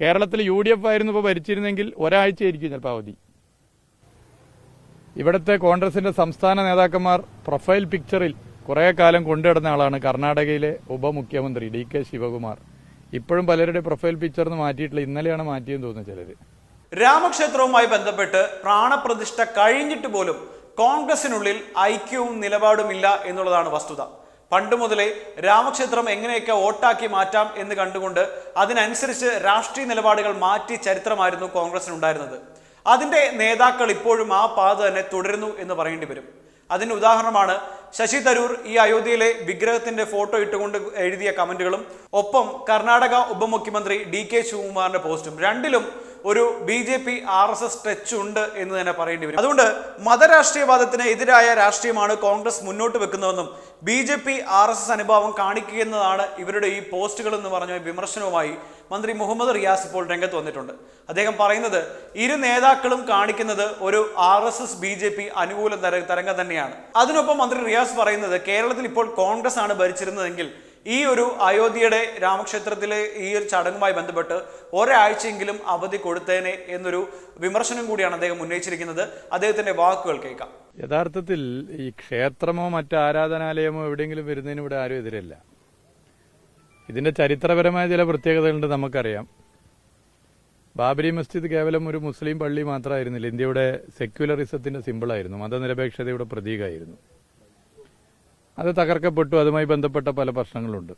കേരളത്തിൽ U D F ആയിരുന്നു ഇപ്പോൾ ഭരിച്ചിരുന്നെങ്കിൽ ഒരാഴ്ചയായിരിക്കും ചിലപ്പോൾ അവധി. ഇവിടുത്തെ കോൺഗ്രസിന്റെ സംസ്ഥാന നേതാക്കന്മാർ പ്രൊഫൈൽ പിക്ചറിൽ കുറേ കാലം കൊണ്ടുനടന്ന ആളാണ് കർണാടകയിലെ ഉപമുഖ്യമന്ത്രി ഡി കെ ശിവകുമാർ. ഇപ്പോഴും പലരുടെ പ്രൊഫൈൽ പിക്ചർ മാറ്റിയിട്ടില്ല. ഇന്നലെയാണ് മാറ്റിയെന്ന് തോന്നുന്നു ചിലര്. രാമക്ഷേത്രവുമായി ബന്ധപ്പെട്ട് പ്രാണപ്രതിഷ്ഠ കഴിഞ്ഞിട്ട് പോലും കോൺഗ്രസിനുള്ളിൽ ഐക്യവും നിലപാടുമില്ല എന്നുള്ളതാണ് വസ്തുത. പണ്ട് മുതലേ രാമക്ഷേത്രം എങ്ങനെയൊക്കെ വോട്ടാക്കി മാറ്റാം എന്ന് കണ്ടുകൊണ്ട് അതിനനുസരിച്ച് രാഷ്ട്രീയ നിലപാടുകൾ മാറ്റി ചരിത്രമായിരുന്നു കോൺഗ്രസിനുണ്ടായിരുന്നത്. അതിന്റെ നേതാക്കൾ ഇപ്പോഴും ആ പാത തന്നെ തുടരുന്നു എന്ന് പറയേണ്ടി വരും. അതിന് ഉദാഹരണമാണ് ശശി തരൂർ ഈ അയോധ്യയിലെ വിഗ്രഹത്തിന്റെ ഫോട്ടോ ഇട്ടുകൊണ്ട് എഴുതിയ കമന്റുകളും ഒപ്പം കർണാടക ഉപമുഖ്യമന്ത്രി ഡി കെ ശിവകുമാറിന്റെ പോസ്റ്റും. രണ്ടിലും ഒരു B J P R S S touch ഉണ്ട് എന്ന് തന്നെ പറയേണ്ടി വരും. അതുകൊണ്ട് മതരാഷ്ട്രീയവാദത്തിന് എതിരായ രാഷ്ട്രീയമാണ് കോൺഗ്രസ് മുന്നോട്ട് വെക്കുന്നതെന്നും B J P R S S അനുഭാവം കാണിക്കുന്നതാണ് ഇവരുടെ ഈ പോസ്റ്റുകൾ എന്ന് പറഞ്ഞ വിമർശനവുമായി മന്ത്രി മുഹമ്മദ് റിയാസ് ഇപ്പോൾ രംഗത്ത് വന്നിട്ടുണ്ട്. അദ്ദേഹം പറയുന്നത് ഇരു നേതാക്കളും കാണിക്കുന്നത് ഒരു R S S B J P അനുകൂല തര- തരംഗം തന്നെയാണ്. അതിനൊപ്പം മന്ത്രി റിയാസ് പറയുന്നത് കേരളത്തിൽ ഇപ്പോൾ കോൺഗ്രസ് ആണ് ഭരിച്ചിരുന്നതെങ്കിൽ ഈ ഒരു അയോധ്യയുടെ രാമക്ഷേത്രത്തിലെ ഈ ഒരു ചടങ്ങുമായി ബന്ധപ്പെട്ട് ഒരാഴ്ചയെങ്കിലും അവധി കൊടുത്തേനെ എന്നൊരു വിമർശനം കൂടിയാണ് അദ്ദേഹം ഉന്നയിച്ചിരിക്കുന്നത്. അദ്ദേഹത്തിന്റെ വാക്കുകൾ കേൾക്കാം. യഥാർത്ഥത്തിൽ ഈ ക്ഷേത്രമോ മറ്റ് ആരാധനാലയമോ എവിടെയെങ്കിലും വരുന്നതിന് ഇവിടെ ആരും എതിരല്ല. ഇതിന്റെ ചരിത്രപരമായ ചില പ്രത്യേകതകളുണ്ട് നമുക്കറിയാം. ബാബരി മസ്ജിദ് കേവലം ഒരു മുസ്ലിം പള്ളി മാത്രമായിരുന്നില്ല. ഇന്ത്യയുടെ സെക്യുലറിസത്തിന്റെ സിമ്പിളായിരുന്നു മതനിരപേക്ഷതയുടെ പ്രതീകമായിരുന്നു. അത് തകർക്കപ്പെട്ടു. അതുമായി ബന്ധപ്പെട്ട പല പ്രശ്നങ്ങളുണ്ട്.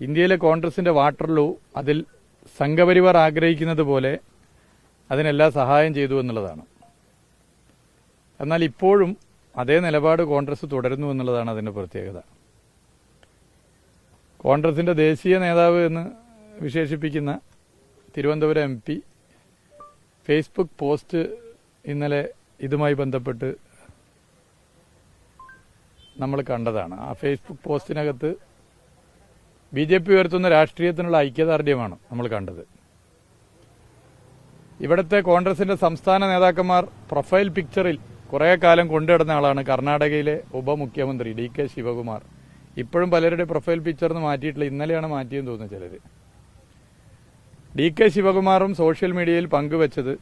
ഇന്ത്യയിലെ കോൺഗ്രസിന്റെ വാട്ടർലൂ അതിൽ സംഘപരിവാർ ആഗ്രഹിക്കുന്നത് പോലെ അതിനെല്ലാ സഹായം ചെയ്തു എന്നുള്ളതാണ്. എന്നാൽ ഇപ്പോഴും അതേ നിലപാട് കോൺഗ്രസ് തുടരുന്നു എന്നുള്ളതാണ് അതിന്റെ പ്രത്യേകത. കോൺഗ്രസിന്റെ ദേശീയ നേതാവ് എന്ന് വിശേഷിപ്പിക്കുന്ന Thiruvananthapuram M P Facebook post ഇന്നലെ ഇതുമായി ബന്ധപ്പെട്ട് നമ്മൾ കണ്ടതാണ്. ആ ഫേസ്ബുക്ക് പോസ്റ്റിനകത്ത് ബി ജെ പി ഉയർത്തുന്ന രാഷ്ട്രീയത്തിനുള്ള ഐക്യദാർഢ്യമാണ് നമ്മൾ കണ്ടത്. ഇവിടുത്തെ കോൺഗ്രസിന്റെ സംസ്ഥാന നേതാക്കന്മാർ പ്രൊഫൈൽ പിക്ചറിൽ കുറേ കാലം കൊണ്ടുനടന്ന ആളാണ് കർണാടകയിലെ ഉപമുഖ്യമന്ത്രി ഡി കെ ശിവകുമാർ. ഇപ്പോഴും പലരുടെ പ്രൊഫൈൽ പിക്ചർ മാറ്റിയിട്ടില്ല. ഇന്നലെയാണ് മാറ്റിയെന്ന് തോന്നുന്നു ചിലർ ഡി കെ ശിവകുമാറും സോഷ്യൽ മീഡിയയിൽ പങ്കുവച്ചത്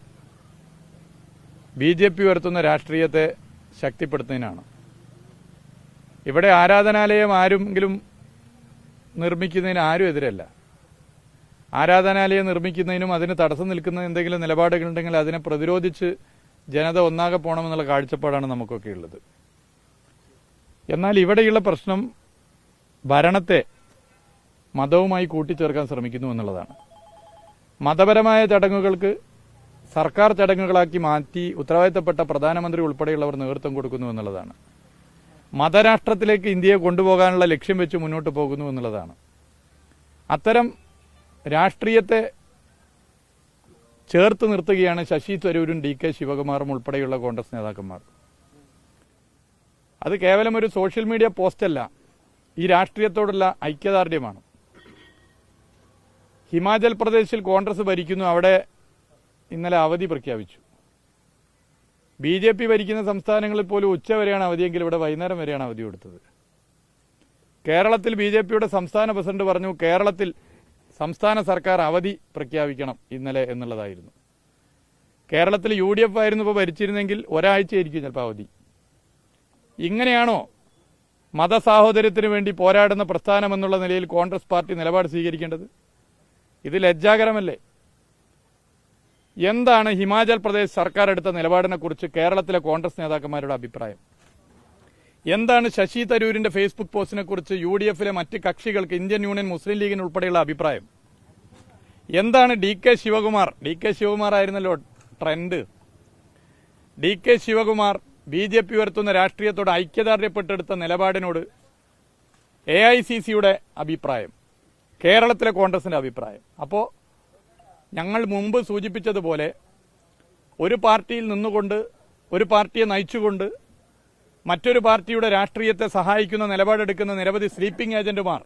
ബി ജെ പി ഉയർത്തുന്ന രാഷ്ട്രീയത്തെ ശക്തിപ്പെടുത്തുന്നതിനാണ്. ഇവിടെ ആരാധനാലയം ആരെങ്കിലും നിർമ്മിക്കുന്നതിന് ആരും എതിരല്ല. ആരാധനാലയം നിർമ്മിക്കുന്നതിനും അതിന് തടസ്സം നിൽക്കുന്ന എന്തെങ്കിലും നിലപാടുകളുണ്ടെങ്കിൽ അതിനെ പ്രതിരോധിച്ച് ജനത ഒന്നാകെ പോകണമെന്നുള്ള കാഴ്ചപ്പാടാണ് നമുക്കൊക്കെ ഉള്ളത്. എന്നാൽ ഇവിടെയുള്ള പ്രശ്നം ഭരണത്തെ മതവുമായി കൂട്ടിച്ചേർക്കാൻ ശ്രമിക്കുന്നു എന്നുള്ളതാണ്. മതപരമായ ചടങ്ങുകൾക്ക് സർക്കാർ ചടങ്ങുകളാക്കി മാറ്റി ഉത്തരവാദിത്തപ്പെട്ട പ്രധാനമന്ത്രി ഉൾപ്പെടെയുള്ളവർ നേതൃത്വം കൊടുക്കുന്നു എന്നുള്ളതാണ്. മതരാഷ്ട്രത്തിലേക്ക് ഇന്ത്യയെ കൊണ്ടുപോകാനുള്ള ലക്ഷ്യം വെച്ച് മുന്നോട്ട് പോകുന്നു എന്നുള്ളതാണ്. അത്തരം രാഷ്ട്രീയത്തെ ചേർത്ത് നിർത്തുകയാണ് ശശി തരൂരും ഡി കെ ശിവകുമാറും ഉൾപ്പെടെയുള്ള കോൺഗ്രസ് നേതാക്കന്മാർ. അത് കേവലം ഒരു സോഷ്യൽ മീഡിയ പോസ്റ്റല്ല ഈ രാഷ്ട്രീയത്തോടുള്ള ഐക്യദാർഢ്യമാണ്. ഹിമാചൽ പ്രദേശിൽ കോൺഗ്രസ് ഭരിക്കുന്നു അവിടെ ഇന്നലെ അവധി പ്രഖ്യാപിച്ചു. ബി ജെ പി ഭരിക്കുന്ന സംസ്ഥാനങ്ങളിൽ പോലും ഉച്ച വരെയാണ് അവധിയെങ്കിൽ ഇവിടെ വൈകുന്നേരം വരെയാണ് അവധി കൊടുത്തത്. കേരളത്തിൽ ബി ജെ പിയുടെ സംസ്ഥാന പ്രസിഡന്റ് പറഞ്ഞു കേരളത്തിൽ സംസ്ഥാന സർക്കാർ അവധി പ്രഖ്യാപിക്കണം ഇന്നലെ എന്നുള്ളതായിരുന്നു. കേരളത്തിൽ യു ഡി എഫ് ആയിരുന്നു ഇപ്പോൾ ഭരിച്ചിരുന്നെങ്കിൽ ഒരാഴ്ചയായിരിക്കും ചിലപ്പോൾ അവധി. ഇങ്ങനെയാണോ മതസാഹോദര്യത്തിന് വേണ്ടി പോരാടുന്ന പ്രസ്ഥാനമെന്നുള്ള നിലയിൽ കോൺഗ്രസ് പാർട്ടി നിലപാട് സ്വീകരിക്കേണ്ടത്? ഇത് ലജ്ജാകരമല്ലേ? എന്താണ് ഹിമാചൽ പ്രദേശ് സർക്കാർ എടുത്ത നിലപാടിനെ കുറിച്ച് കേരളത്തിലെ കോൺഗ്രസ് നേതാക്കന്മാരുടെ അഭിപ്രായം? എന്താണ് ശശി തരൂരിന്റെ ഫേസ്ബുക്ക് പോസ്റ്റിനെ കുറിച്ച് യു ഡി എഫിലെ മറ്റ് കക്ഷികൾക്ക് ഇന്ത്യൻ യൂണിയൻ മുസ്ലിം ലീഗിന് ഉൾപ്പെടെയുള്ള അഭിപ്രായം? എന്താണ് D K Shivakumar? D K Shivakumar ആയിരുന്നല്ലോ trend. D K Shivakumar B J P വരുത്തുന്ന രാഷ്ട്രീയത്തോട് ഐക്യദാർഢ്യപ്പെട്ടെടുത്ത നിലപാടിനോട് എ ഐ സി സിയുടെ അഭിപ്രായം? കേരളത്തിലെ കോൺഗ്രസിന്റെ അഭിപ്രായം. അപ്പോൾ ഞങ്ങൾ മുമ്പ് സൂചിപ്പിച്ചതുപോലെ ഒരു പാർട്ടിയിൽ നിന്നുകൊണ്ട് ഒരു പാർട്ടിയെ നയിച്ചുകൊണ്ട് മറ്റൊരു പാർട്ടിയുടെ രാഷ്ട്രീയത്തെ സഹായിക്കുന്ന നിലപാടെടുക്കുന്ന നിരവധി സ്ലീപ്പിംഗ് ഏജന്റുമാർ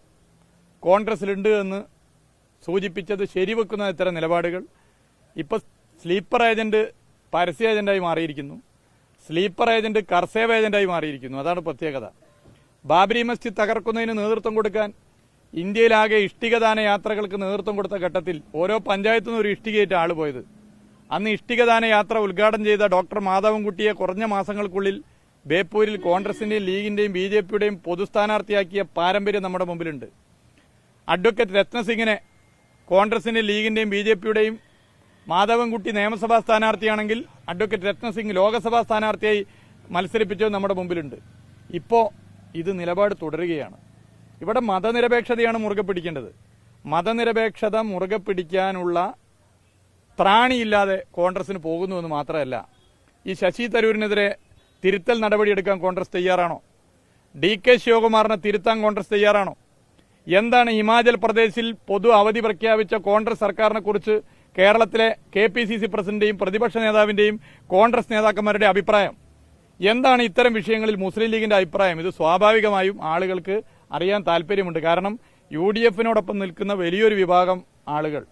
കോൺഗ്രസിലുണ്ട് എന്ന് സൂചിപ്പിച്ചത് ശരിവെക്കുന്ന ഇത്തരം നിലപാടുകൾ. ഇപ്പോൾ സ്ലീപ്പർ ഏജന്റ് പരസ്യ ഏജന്റായി മാറിയിരിക്കുന്നു. സ്ലീപ്പർ ഏജന്റ് കർസേവ് ഏജന്റായി മാറിയിരിക്കുന്നു. അതാണ് പ്രത്യേകത. ബാബരി മസ്ജിദ് തകർക്കുന്നതിന് നേതൃത്വം കൊടുക്കാൻ ഇന്ത്യയിലാകെ ഇഷ്ടികദാന യാത്രകൾക്ക് നേതൃത്വം കൊടുത്ത ഘട്ടത്തിൽ ഓരോ പഞ്ചായത്തു നിന്നും ഒരു ഇഷ്ടികയായിട്ട് ആൾ പോയത്. അന്ന് ഇഷ്ടികദാന യാത്ര ഉദ്ഘാടനം ചെയ്ത ഡോക്ടർ മാധവൻകുട്ടിയെ കുറഞ്ഞ മാസങ്ങൾക്കുള്ളിൽ ബേപ്പൂരിൽ കോൺഗ്രസിന്റെയും ലീഗിന്റെയും ബി ജെ പിയുടെയും പൊതുസ്ഥാനാർത്ഥിയാക്കിയ പാരമ്പര്യം നമ്മുടെ മുമ്പിലുണ്ട്. അഡ്വക്കേറ്റ് രത്നസിംഗിനെ കോൺഗ്രസിന്റെ ലീഗിന്റെയും ബി ജെ പിയുടെയും മാധവൻകുട്ടി നിയമസഭാ സ്ഥാനാർത്ഥിയാണെങ്കിൽ അഡ്വക്കേറ്റ് രത്നസിംഗ് ലോക്സഭാ സ്ഥാനാർത്ഥിയായി മത്സരിപ്പിച്ചത് നമ്മുടെ മുമ്പിലുണ്ട്. ഇപ്പോൾ ഇത് നിലപാട് തുടരുകയാണ്. ഇവിടെ മതനിരപേക്ഷതയാണ് മുറുകെ പിടിക്കേണ്ടത്. മതനിരപേക്ഷത മുറുകെ പിടിക്കാനുള്ള ത്രാണിയില്ലാതെ കോൺഗ്രസിന് പോകുന്നുവെന്ന് മാത്രമല്ല ഈ ശശി തരൂരിനെതിരെ തിരുത്തൽ നടപടിയെടുക്കാൻ കോൺഗ്രസ് തയ്യാറാണോ? ഡി കെ ശിവകുമാറിനെ തിരുത്താൻ കോൺഗ്രസ് തയ്യാറാണോ? എന്താണ് ഹിമാചൽ പ്രദേശിൽ പൊതു അവധി പ്രഖ്യാപിച്ച കോൺഗ്രസ് സർക്കാരിനെ കുറിച്ച് കേരളത്തിലെ കെ പി സി സി പ്രസിഡന്റിന്റെയും പ്രതിപക്ഷ നേതാവിന്റെയും കോൺഗ്രസ് നേതാക്കന്മാരുടെ അഭിപ്രായം? എന്താണ് ഇത്തരം വിഷയങ്ങളിൽ മുസ്ലിം ലീഗിന്റെ അഭിപ്രായം? ഇത് സ്വാഭാവികമായും ആളുകൾക്ക് അറിയാൻ താല്പര്യമുണ്ട്. കാരണം യു ഡി എഫിനോടൊപ്പം നിൽക്കുന്ന വലിയൊരു വിഭാഗം ആളുകൾ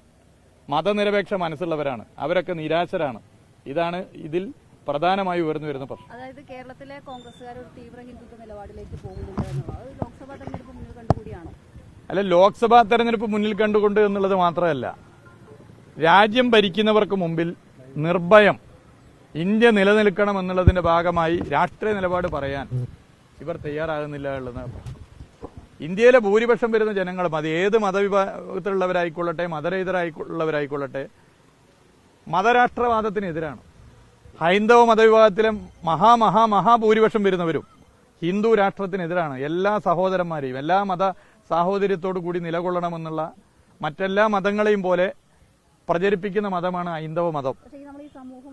മതനിരപേക്ഷ മനസ്സുള്ളവരാണ്. അവരൊക്കെ നിരാശരാണ്. ഇതാണ് ഇതിൽ പ്രധാനമായി ഉയർന്നു വരുന്ന പ്രശ്നം. അതായത് കേരളത്തിലെ കോൺഗ്രസ്സുകാർ ഒരു തീവ്ര ഹിന്ദുത്വ നിലപാടിലേക്ക് പോകുന്നുണ്ട് ലോക്സഭാ തെരഞ്ഞെടുപ്പ് മുന്നിൽ കണ്ടുകൂടിയാണോ? അല്ല ലോക്സഭാ തെരഞ്ഞെടുപ്പ് മുന്നിൽ കണ്ടുകൊണ്ട് എന്നുള്ളത് മാത്രമല്ല രാജ്യം ഭരിക്കുന്നവർക്ക് മുമ്പിൽ നിർഭയം ഇന്ത്യ നിലനിൽക്കണം എന്നുള്ളതിന്റെ ഭാഗമായി രാഷ്ട്രീയ നിലപാട് പറയാൻ ഇവർ തയ്യാറാകുന്നില്ല എന്നുള്ളതാണ്. ഇന്ത്യയിലെ ഭൂരിപക്ഷം വരുന്ന ജനങ്ങളും അത് ഏത് മതവിഭാഗത്തിലുള്ളവരായിക്കൊള്ളട്ടെ മതരഹിതരായിക്കുള്ളവരായിക്കൊള്ളട്ടെ മതരാഷ്ട്രവാദത്തിനെതിരാണ്. ഹൈന്ദവ മതവിഭാഗത്തിലെ മഹാ മഹാ മഹാഭൂരിപക്ഷം വരുന്നവരും ഹിന്ദു രാഷ്ട്രത്തിനെതിരാണ്. എല്ലാ സഹോദരന്മാരെയും എല്ലാ മത സാഹോദര്യത്തോടു കൂടി നിലകൊള്ളണമെന്നുള്ള മറ്റെല്ലാ മതങ്ങളെയും പോലെ പ്രചരിപ്പിക്കുന്ന മതമാണ് ഹൈന്ദവ മതം.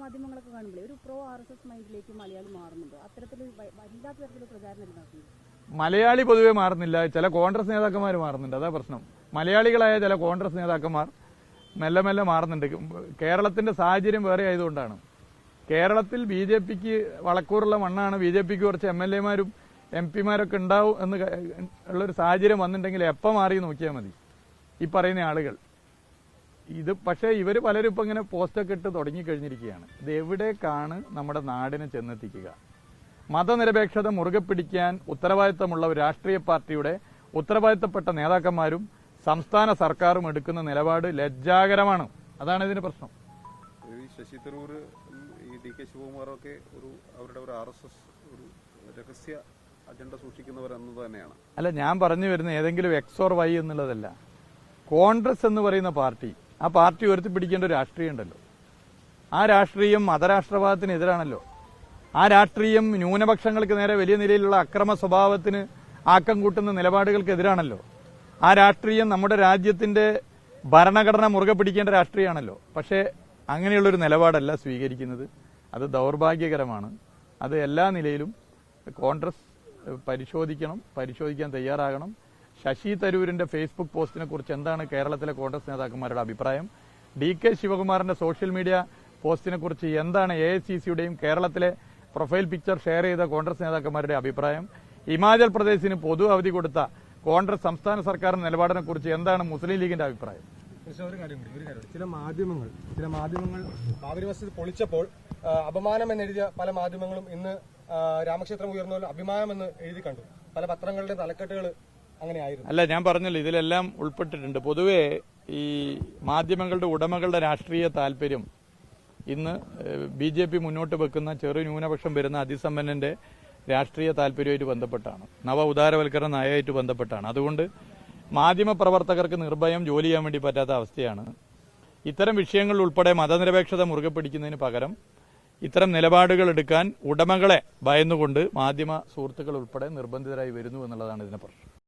മാധ്യമങ്ങളൊക്കെ കാണുമ്പോൾ ഒരു പ്രോ ആർ എസ് എസ് മൈൻഡിലേക്ക് മലയാളി മാറുന്നുണ്ട്. അത്തരത്തിൽ പ്രചാരണം മലയാളി പൊതുവെ മാറുന്നില്ല. ചില കോൺഗ്രസ് നേതാക്കന്മാർ മാറുന്നുണ്ട്. അതാ പ്രശ്നം. മലയാളികളായ ചില കോൺഗ്രസ് നേതാക്കന്മാർ മെല്ലെ മെല്ലെ മാറുന്നുണ്ട്. കേരളത്തിന്റെ സാഹചര്യം വേറെ ആയതുകൊണ്ടാണ്. കേരളത്തിൽ ബി ജെ പിക്ക് വളക്കൂറുള്ള മണ്ണാണ്. ബി ജെ പിക്ക് കുറച്ച് എം എൽ എമാരും എം പിമാരൊക്കെ ഉണ്ടാവും എന്ന് ഉള്ളൊരു സാഹചര്യം വന്നിട്ടുണ്ടെങ്കിൽ എപ്പോൾ മാറി നോക്കിയാൽ മതി. ഈ പറയുന്ന ആളുകൾ. ഇത് പക്ഷേ ഇവർ പലരും ഇപ്പം ഇങ്ങനെ പോസ്റ്റൊക്കെ ഇട്ട് തുടങ്ങിക്കഴിഞ്ഞിരിക്കുകയാണ്. ഇത് എവിടേക്കാണ് നമ്മുടെ നാടിനെ ചെന്നെത്തിക്കുക? മതനിരപേക്ഷത മുറുകെ പിടിക്കാൻ ഉത്തരവാദിത്തമുള്ള ഒരു രാഷ്ട്രീയ പാർട്ടിയുടെ ഉത്തരവാദിത്തപ്പെട്ട നേതാക്കന്മാരും സംസ്ഥാന സർക്കാരും എടുക്കുന്ന നിലപാട് ലജ്ജാകരമാണ്. അതാണ് ഇതിന്റെ പ്രശ്നം. ശശി തരൂർ ഈ ഡി കെ ശിവകുമാറൊക്കെ ഒരു അവരുടെ ഒരു ആർ എസ് എസ് ഒരു രഹസ്യ അജണ്ട സൂക്ഷിക്കുന്നവരെന്നത് തന്നെയാണ്. അല്ല ഞാൻ പറഞ്ഞു വരുന്ന ഏതെങ്കിലും എക്സ് ഓർ വൈ എന്നുള്ളതല്ല. കോൺഗ്രസ് എന്ന് പറയുന്ന പാർട്ടി ആ പാർട്ടി ഉയർത്തിപ്പിടിക്കേണ്ട ഒരു രാഷ്ട്രീയം ഉണ്ടല്ലോ. ആ രാഷ്ട്രീയം മതരാഷ്ട്രവാദത്തിനെതിരാണല്ലോ. ആ രാഷ്ട്രീയം ന്യൂനപക്ഷങ്ങൾക്ക് നേരെ വലിയ നിലയിലുള്ള അക്രമ സ്വഭാവത്തിന് ആക്കം കൂട്ടുന്ന നിലപാടുകൾക്കെതിരാണല്ലോ. ആ രാഷ്ട്രീയം നമ്മുടെ രാജ്യത്തിന്റെ ഭരണഘടന മുറുകെ പിടിക്കേണ്ട രാഷ്ട്രീയമാണല്ലോ. പക്ഷേ അങ്ങനെയുള്ളൊരു നിലപാടല്ല സ്വീകരിക്കുന്നത്. അത് ദൗർഭാഗ്യകരമാണ്. അത് എല്ലാ നിലയിലും കോൺഗ്രസ് പരിശോധിക്കണം പരിശോധിക്കാൻ തയ്യാറാകണം. ശശി തരൂരിന്റെ ഫേസ്ബുക്ക് പോസ്റ്റിനെ കുറിച്ച് എന്താണ് കേരളത്തിലെ കോൺഗ്രസ് നേതാക്കന്മാരുടെ അഭിപ്രായം? ഡി കെ ശിവകുമാറിന്റെ സോഷ്യൽ മീഡിയ പോസ്റ്റിനെ കുറിച്ച് എന്താണ് എ കേരളത്തിലെ പ്രൊഫൈൽ പിക്ചർ ഷെയർ ചെയ്ത കോൺഗ്രസ് നേതാക്കന്മാരുടെ അഭിപ്രായം. ഹിമാചൽ പ്രദേശിന് പൊതു അവധി കൊടുത്ത കോൺഗ്രസ് സംസ്ഥാന സർക്കാരിന്റെ നിലപാടിനെ കുറിച്ച് എന്താണ് മുസ്ലിം ലീഗിന്റെ അഭിപ്രായം? ഒരു കാര്യം കൂടി ഒരു കാര്യം ചില മാധ്യമങ്ങൾ ചില മാധ്യമങ്ങൾ ബാബരി മസ്ജിദ് പൊളിച്ചപ്പോൾ അപമാനം എന്നെഴുതിയ പല മാധ്യമങ്ങളും ഇന്ന് രാമക്ഷേത്രം ഉയർന്ന അഭിമാനം എന്ന് എഴുതി കണ്ടു. പല പത്രങ്ങളുടെ തലക്കെട്ടുകൾ അങ്ങനെയായിരുന്നു. അല്ല ഞാൻ പറഞ്ഞല്ലോ ഇതിലെല്ലാം ഉൾപ്പെട്ടിട്ടുണ്ട്. പൊതുവേ ഈ മാധ്യമങ്ങളുടെ ഉടമകളുടെ രാഷ്ട്രീയ താല്പര്യം ഇന്ന് ബി ജെ പി മുന്നോട്ട് വെക്കുന്ന ചെറു ന്യൂനപക്ഷം വരുന്ന അതിസമ്പന്നന്റെ രാഷ്ട്രീയ താല്പര്യമായിട്ട് ബന്ധപ്പെട്ടാണ്. നവ ഉദാരവൽക്കരണ നയമായിട്ട് ബന്ധപ്പെട്ടാണ്. അതുകൊണ്ട് മാധ്യമ പ്രവർത്തകർക്ക് നിർഭയം ജോലി ചെയ്യാൻ വേണ്ടി പറ്റാത്ത അവസ്ഥയാണ്. ഇത്തരം വിഷയങ്ങളിൽ ഉൾപ്പെടെ മതനിരപേക്ഷത മുറുകെ പിടിക്കുന്നതിന് പകരം ഇത്തരം നിലപാടുകൾ എടുക്കാൻ ഉടമകളെ ഭയന്നുകൊണ്ട് മാധ്യമ സുഹൃത്തുക്കൾ ഉൾപ്പെടെ നിർബന്ധിതരായി വരുന്നു എന്നുള്ളതാണ് ഇതിന്റെ പ്രശ്നം.